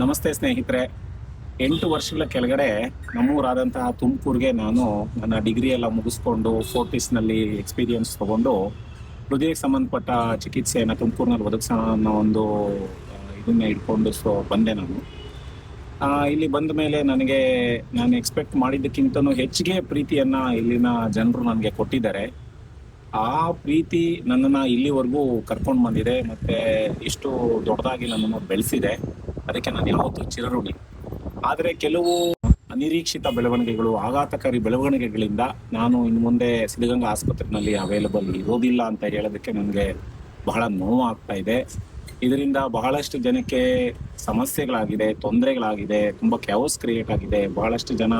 ನಮಸ್ತೆ ಸ್ನೇಹಿತರೆ. ಎಂಟು ವರ್ಷಗಳ ಕೆಳಗಡೆ ನಮ್ಮೂರಾದಂತಹ ತುಮಕೂರಿಗೆ ನಾನು ನನ್ನ ಡಿಗ್ರಿ ಎಲ್ಲ ಮುಗಿಸ್ಕೊಂಡು ಫೋರ್ಟಿಸ್ನಲ್ಲಿ ಎಕ್ಸ್ಪೀರಿಯನ್ಸ್ ತಗೊಂಡು ಹೃದಯಕ್ಕೆ ಸಂಬಂಧಪಟ್ಟ ಚಿಕಿತ್ಸೆಯನ್ನು ತುಮಕೂರಿನಲ್ಲಿ ಒದಗಿಸೋಣ ಅನ್ನೋ ಒಂದು ಇದನ್ನ ಇಟ್ಕೊಂಡು ಸೊ ಬಂದೆ ನಾನು. ಇಲ್ಲಿ ಬಂದ ಮೇಲೆ ನನಗೆ ನಾನು ಎಕ್ಸ್ಪೆಕ್ಟ್ ಮಾಡಿದ್ದಕ್ಕಿಂತನೂ ಹೆಚ್ಚಿಗೆ ಪ್ರೀತಿಯನ್ನ ಇಲ್ಲಿನ ಜನರು ನನಗೆ ಕೊಟ್ಟಿದ್ದಾರೆ. ಆ ಪ್ರೀತಿ ನನ್ನನ್ನು ಇಲ್ಲಿವರೆಗೂ ಕರ್ಕೊಂಡು ಬಂದಿದೆ. ಮತ್ತೆ ಇಷ್ಟು ದೊಡ್ಡದಾಗಿ ನನ್ನನ್ನು ಬೆಳೆಸಿದೆ. ಅದಕ್ಕೆ ನಾನು ಯಾವತ್ತೂ ಚಿರಋಣಿ. ಆದರೆ ಕೆಲವು ಅನಿರೀಕ್ಷಿತ ಬೆಳವಣಿಗೆಗಳು, ಆಘಾತಕಾರಿ ಬೆಳವಣಿಗೆಗಳಿಂದ ನಾನು ಇನ್ನು ಮುಂದೆ ಸಿದ್ಧಗಂಗಾ ಆಸ್ಪತ್ರೆಯಲ್ಲಿ ಅವೈಲಬಲ್ ಇರೋದಿಲ್ಲ ಅಂತ ಹೇಳೋದಕ್ಕೆ ನನಗೆ ಬಹಳ ನೋವು ಆಗ್ತಾ ಇದೆ. ಇದರಿಂದ ಬಹಳಷ್ಟು ಜನಕ್ಕೆ ಸಮಸ್ಯೆಗಳಾಗಿದೆ, ತೊಂದರೆಗಳಾಗಿದೆ, ತುಂಬ ಕ್ಯಾವಸ್ ಕ್ರಿಯೇಟ್ ಆಗಿದೆ. ಬಹಳಷ್ಟು ಜನ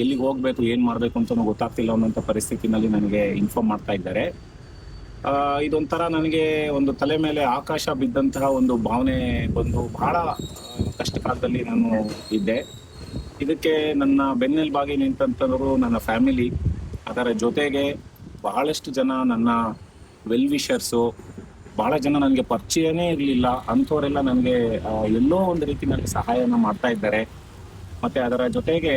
ಎಲ್ಲಿಗೆ ಹೋಗ್ಬೇಕು, ಏನ್ ಮಾಡ್ಬೇಕು ಅಂತ ಗೊತ್ತಾಗ್ತಿಲ್ಲ ಅನ್ನೋಂಥ ಪರಿಸ್ಥಿತಿನಲ್ಲಿ ನನಗೆ ಇನ್ಫಾರ್ಮ್ ಮಾಡ್ತಾ ಇದ್ದಾರೆ. ಇದೊಂಥರ ನನಗೆ ಒಂದು ತಲೆ ಮೇಲೆ ಆಕಾಶ ಬಿದ್ದಂತಹ ಒಂದು ಭಾವನೆ ಬಂದು ಬಹಳ ಕಷ್ಟ ಕಾಲದಲ್ಲಿ ನಾನು ಇದ್ದೆ. ಇದಕ್ಕೆ ನನ್ನ ಬೆನ್ನೆಲುಬಾಗಿ ನಿಂತಂತವರು ನನ್ನ ಫ್ಯಾಮಿಲಿ. ಅದರ ಜೊತೆಗೆ ಬಹಳಷ್ಟು ಜನ ನನ್ನ ವೆಲ್ ವಿಷರ್ಸು ಬಹಳ ಜನ ನನಗೆ ಪರಿಚಯನೇ ಇರಲಿಲ್ಲ. ಅಂಥವರೆಲ್ಲ ನನಗೆ ಎಲ್ಲೋ ಒಂದು ರೀತಿ ನನಗೆ ಸಹಾಯನ ಮಾಡ್ತಾ ಇದ್ದಾರೆ. ಮತ್ತೆ ಅದರ ಜೊತೆಗೆ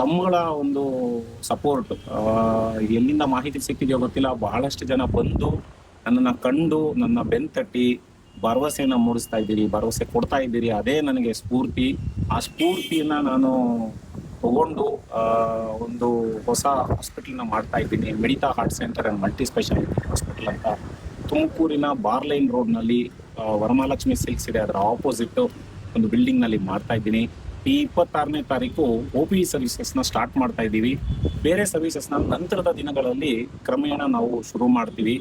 ತಮ್ಮಗಳ ಒಂದು ಸಪೋರ್ಟ್ ಎಲ್ಲಿಂದ ಮಾಹಿತಿ ಸಿಕ್ಕಿದೆಯೋ ಗೊತ್ತಿಲ್ಲ. ಬಹಳಷ್ಟು ಜನ ಬಂದು ನನ್ನನ್ನು ಕಂಡು, ನನ್ನ ಬೆನ್ ತಟ್ಟಿ ಭರವಸೆನ ಮೂಡಿಸ್ತಾ ಇದ್ದೀರಿ, ಭರವಸೆ ಕೊಡ್ತಾ ಇದ್ದೀರಿ. ಅದೇ ನನಗೆ ಸ್ಫೂರ್ತಿ. ಆ ಸ್ಫೂರ್ತಿಯನ್ನ ನಾನು ತಗೊಂಡು ಒಂದು ಹೊಸ ಹಾಸ್ಪಿಟಲ್ನ ಮಾಡ್ತಾ ಇದ್ದೀನಿ. ಮೆಡಿತಾ heart centre and multi speciality hospital ಅಂತ. ತುಮಕೂರಿನ ಬಾರ್ಲೈನ್ ರೋಡ್ನಲ್ಲಿ ವರಮಹಾಲಕ್ಷ್ಮಿ ಸಿಲ್ಕ್ಸ್ ಇದೆ. ಅದರ ಆಪೋಸಿಟ್ ಒಂದು ಬಿಲ್ಡಿಂಗ್ನಲ್ಲಿ ಮಾಡ್ತಾ ಇದ್ದೀನಿ. ಈ ಇಪ್ಪತ್ತಾರನೇ ತಾರೀಕು ಒ ಪಿ ಸರ್ವಿಸಸ್ನ ಸ್ಟಾರ್ಟ್ ಮಾಡ್ತಾ ಇದ್ದೀವಿ. ಬೇರೆ ಸರ್ವಿಸಸ್ನ ನಂತರದ ದಿನಗಳಲ್ಲಿ ಕ್ರಮೇಣ ನಾವು ಶುರು ಮಾಡ್ತೀವಿ.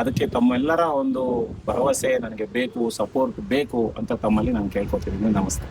ಅದಕ್ಕೆ ತಮ್ಮೆಲ್ಲರ ಒಂದು ಭರವಸೆ, ನನಗೆ ಬೇಕು ಸಪೋರ್ಟ್ ಬೇಕು ಅಂತ ತಮ್ಮಲ್ಲಿ ನಾನು ಕೇಳ್ಕೊತಿದ್ದೀನಿ ನಮಸ್ತೆ.